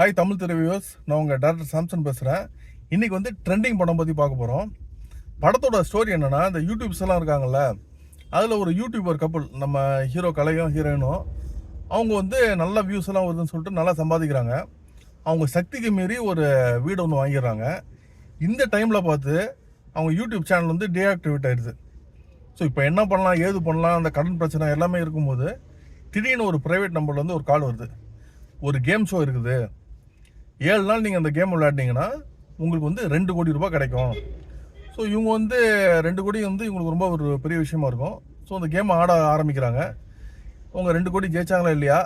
Hi Tamil திரைவியூஸ் நான் உங்கள் doctor Samson பேசுகிறேன் இன்றைக்கி வந்து ட்ரெண்டிங் படம் பற்றி பார்க்க போகிறோம் படத்தோட ஸ்டோரி என்னென்னா இந்த யூடியூப்ஸ் எல்லாம் இருக்காங்கல்ல அதில் ஒரு யூடியூபர் கப்பல் நம்ம ஹீரோ கலையும் ஹீரோயினும் அவங்க வந்து நல்ல வியூஸ் எல்லாம் வருதுன்னு சொல்லிட்டு நல்லா சம்பாதிக்கிறாங்க. அவங்க சக்திக்கு மீறி ஒரு வீடு ஒன்று வாங்கிடுறாங்க. இந்த டைமில் பார்த்து அவங்க யூடியூப் சேனல் வந்து டீஆக்டிவேட் ஆயிடுது. ஸோ இப்போ என்ன பண்ணலாம் ஏது பண்ணலாம் அந்த கடன் பிரச்சனை எல்லாமே இருக்கும்போது திடீர்னு ஒரு ப்ரைவேட் நம்பர்லேருந்து ஒரு கால் வருது. ஒரு கேம் ஷோ இருக்குது. ஏழு நாள் நீங்கள் அந்த கேம் விளையாடினீங்கன்னா உங்களுக்கு வந்து ரெண்டு கோடி ரூபாய் கிடைக்கும். ஸோ இவங்க வந்து ரெண்டு கோடி வந்து இவங்களுக்கு ரொம்ப ஒரு பெரிய விஷயமா இருக்கும். ஸோ அந்த கேம் ஆட ஆரம்பிக்கிறாங்க. அவங்க ரெண்டு கோடி ஜெயிச்சாங்களா இல்லையா?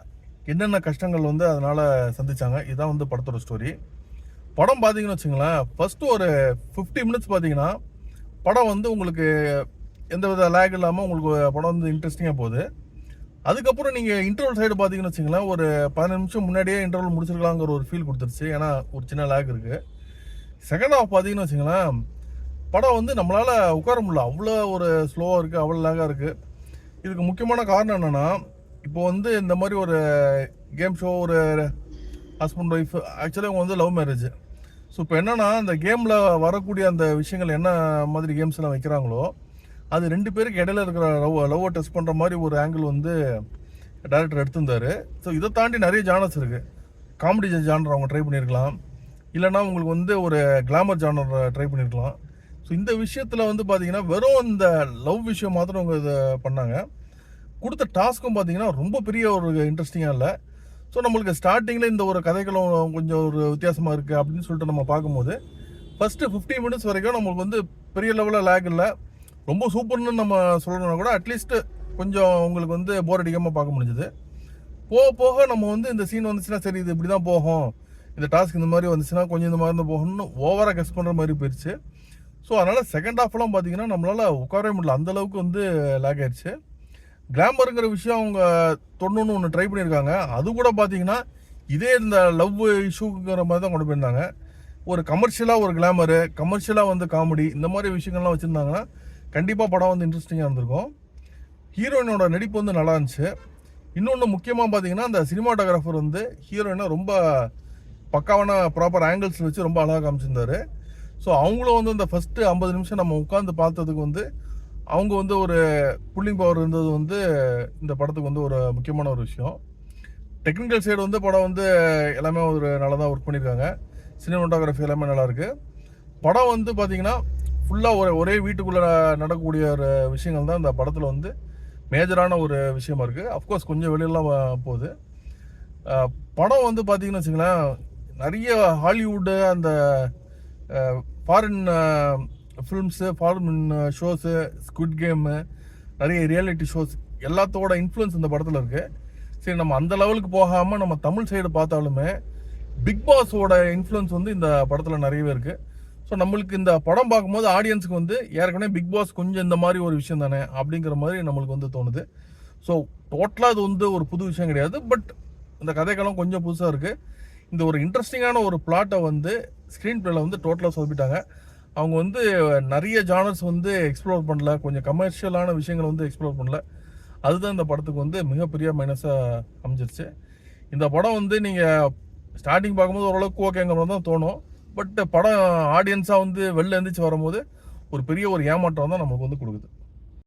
என்னென்ன கஷ்டங்கள் வந்து அதனால் சந்திச்சாங்க? இதுதான் வந்து படத்தோட ஸ்டோரி படம் பார்த்தீங்கன்னு வச்சுங்களேன் ஃபஸ்ட்டு ஒரு ஃபிஃப்டி மினிட்ஸ் பார்த்தீங்கன்னா படம் வந்து உங்களுக்கு எந்த வித லேக் இல்லாமல் உங்களுக்கு படம் வந்து இன்ட்ரெஸ்டிங்காக போகுது. அதுக்கப்புறம் நீங்கள் இன்டர்வல் சைடு பார்த்தீங்கன்னு வச்சுங்களேன் ஒரு பதினஞ்சு நிமிஷம் முன்னாடியே இன்டர்வல் முடிச்சிருக்கலாங்கிற ஒரு ஃபீல் கொடுத்துருச்சு. ஏன்னா ஒரு சின்ன லேக் இருக்குது செகண்ட் ஹாஃப் பார்த்தீங்கன்னு வச்சுங்களேன் படம் வந்து நம்மளால் உட்கார முடியல. அவ்வளோ ஒரு ஸ்லோவாக இருக்குது அவ்வளோ லேகாக இருக்குது இதுக்கு முக்கியமான காரணம் என்னென்னா இப்போ வந்து இந்த மாதிரி ஒரு கேம் ஷோ ஒரு ஹஸ்பண்ட் ஒய்ஃப் ஆக்சுவலி அவங்க வந்து லவ் மேரேஜ் ஸோ இப்போ என்னென்னா அந்த கேமில் வரக்கூடிய அந்த விஷயங்கள் என்ன மாதிரி கேம்ஸ் எல்லாம் வைக்கிறாங்களோ அது ரெண்டு பேருக்கு இடையில இருக்கிற லவ் லவ்வை டெஸ்ட் பண்ணுற மாதிரி ஒரு ஆங்கிள் வந்து டேரக்டர் எடுத்திருந்தாரு. ஸோ இதை தாண்டி நிறைய ஜானர்ஸ் இருக்குது காமெடி ஜானர் அவங்க ட்ரை பண்ணியிருக்கலாம் இல்லைன்னா உங்களுக்கு வந்து ஒரு கிளாமர் ஜானர் ட்ரை பண்ணியிருக்கலாம் ஸோ இந்த விஷயத்தில் வந்து பார்த்தீங்கன்னா வெறும் இந்த லவ் விஷயம் மாத்திரம் அவங்க இதை பண்ணாங்க. கொடுத்த டாஸ்க்கும் பார்த்தீங்கன்னா ரொம்ப பெரிய ஒரு இன்ட்ரெஸ்டிங்காக இல்லை. ஸோ நம்மளுக்கு ஸ்டார்டிங்கில் இந்த ஒரு கதைகளும் கொஞ்சம் ஒரு வித்தியாசமாக இருக்குது அப்படின்னு சொல்லிட்டு நம்ம பார்க்கும்போது ஃபஸ்ட்டு ஃபிஃப்டி மினிட்ஸ் வரைக்கும் நம்மளுக்கு வந்து பெரிய லெவலில் லேக் இல்லை. ரொம்ப சூப்பர்னு நம்ம சொல்லணும்னா கூட அட்லீஸ்ட் கொஞ்சம் உங்களுக்கு வந்து போர் அடிக்காமல் பார்க்க முடிஞ்சுது. போக போக நம்ம வந்து இந்த சீன் வந்துச்சுன்னா சரி இது இப்படி தான் போகும். இந்த டாஸ்க் இந்த மாதிரி வந்துச்சுன்னா கொஞ்சம் இந்த மாதிரி தான் போகணும்னு ஓவராக கெஸ் பண்ணுற மாதிரி போயிடுச்சு ஸோ அதனால் செகண்ட் ஹாஃப்லாம் பார்த்தீங்கன்னா நம்மளால் உட்காரவே முடியல. அந்த அளவுக்கு வந்து லேக் ஆயிடுச்சு கிளாமருங்கிற விஷயம் அவங்க தொண்ணுன்னு ஒன்று ட்ரை பண்ணியிருக்காங்க. அது கூட பார்த்தீங்கன்னா இதே இந்த லவ் இஷ்யூங்கிற மாதிரி தான் கொண்டு போயிருந்தாங்க. ஒரு கமர்ஷியலாக ஒரு கிளாமரு கமர்ஷியலாக வந்து காமெடி இந்த மாதிரி விஷயங்கள்லாம் வச்சுருந்தாங்கன்னா கண்டிப்பாக படம் வந்து இன்ட்ரெஸ்டிங்காக இருந்திருக்கும். ஹீரோயினோட நடிப்பு வந்து நல்லா இருந்துச்சு. இன்னொன்று முக்கியமாக பார்த்தீங்கன்னா அந்த சினிமாட்டோகிராஃபர் வந்து ஹீரோயினை ரொம்ப பக்காவான ப்ராப்பர் ஆங்கிள்ஸ் வச்சு ரொம்ப அழகாக காமிச்சிருந்தாரு. ஸோ அவங்களும் வந்து இந்த ஃபஸ்ட்டு ஐம்பது நிமிஷம் நம்ம உட்காந்து பார்த்ததுக்கு வந்து அவங்க வந்து ஒரு புல்லிங் பவர் இருந்தது வந்து இந்த படத்துக்கு வந்து ஒரு முக்கியமான ஒரு விஷயம். டெக்னிக்கல் சைடு வந்து படம் வந்து எல்லாமே ஒரு நல்லா தான் ஒர்க் பண்ணியிருக்காங்க சினிமாட்டோகிராஃபி எல்லாமே நல்லாயிருக்கு படம் வந்து பார்த்தீங்கன்னா ஃபுல்லாக ஒரு ஒரே வீட்டுக்குள்ளே நடக்கக்கூடிய ஒரு விஷயங்கள் தான் இந்த படத்தில் வந்து மேஜரான ஒரு விஷயமா இருக்குது அஃப்கோர்ஸ் கொஞ்சம் வெளியெல்லாம் வ- போகுது. படம் வந்து பார்த்தீங்கன்னு வச்சுங்களேன் நிறைய ஹாலிவுட்டு அந்த foreign films foreign shows squid game நிறைய ரியாலிட்டி ஷோஸ் எல்லாத்தோட இன்ஃப்ளூயன்ஸ் இந்த படத்தில் இருக்குது சரி நம்ம அந்த லெவலுக்கு போகாமல் நம்ம தமிழ் சைடு பார்த்தாலுமே பிக் பாஸோட இன்ஃப்ளூயன்ஸ் வந்து இந்த படத்தில் நிறையவே இருக்குது ஸோ நம்மளுக்கு இந்த படம் பார்க்கும்போது ஆடியன்ஸுக்கு வந்து ஏற்கனவே பிக் பாஸ் கொஞ்சம் இந்த மாதிரி ஒரு விஷயம் தானே அப்படிங்கிற மாதிரி நம்மளுக்கு வந்து தோணுது. ஸோ டோட்டலாக அது வந்து ஒரு புது விஷயம் கிடையாது. பட் இந்த கதைக்களம் கொஞ்சம் புதுசாக இருக்குது இந்த ஒரு இன்ட்ரெஸ்டிங்கான ஒரு பிளாட்டை வந்து ஸ்க்ரீன் பிளேல வந்து டோட்டலாக சொதப்பிட்டாங்க. அவங்க வந்து நிறைய ஜானர்ஸ் வந்து எக்ஸ்ப்ளோர் பண்ணல. கொஞ்சம் கமர்ஷியலான விஷயங்களை வந்து எக்ஸ்ப்ளோர் பண்ணல. அதுதான் இந்த படத்துக்கு வந்து மிகப்பெரிய மைனஸாக அமைஞ்சிருச்சு. இந்த படம் வந்து நீங்கள் ஸ்டார்டிங் பார்க்கும்போது ஓரளவுக்கு ஓகேங்கிற மாதிரி தான் தோணும். பட் படம் ஆடியன்ஸாக வந்து வெளில எழுந்திரிச்சு வரும்போது ஒரு பெரிய ஒரு ஏமாற்றம் தான் நமக்கு வந்து கொடுக்குது.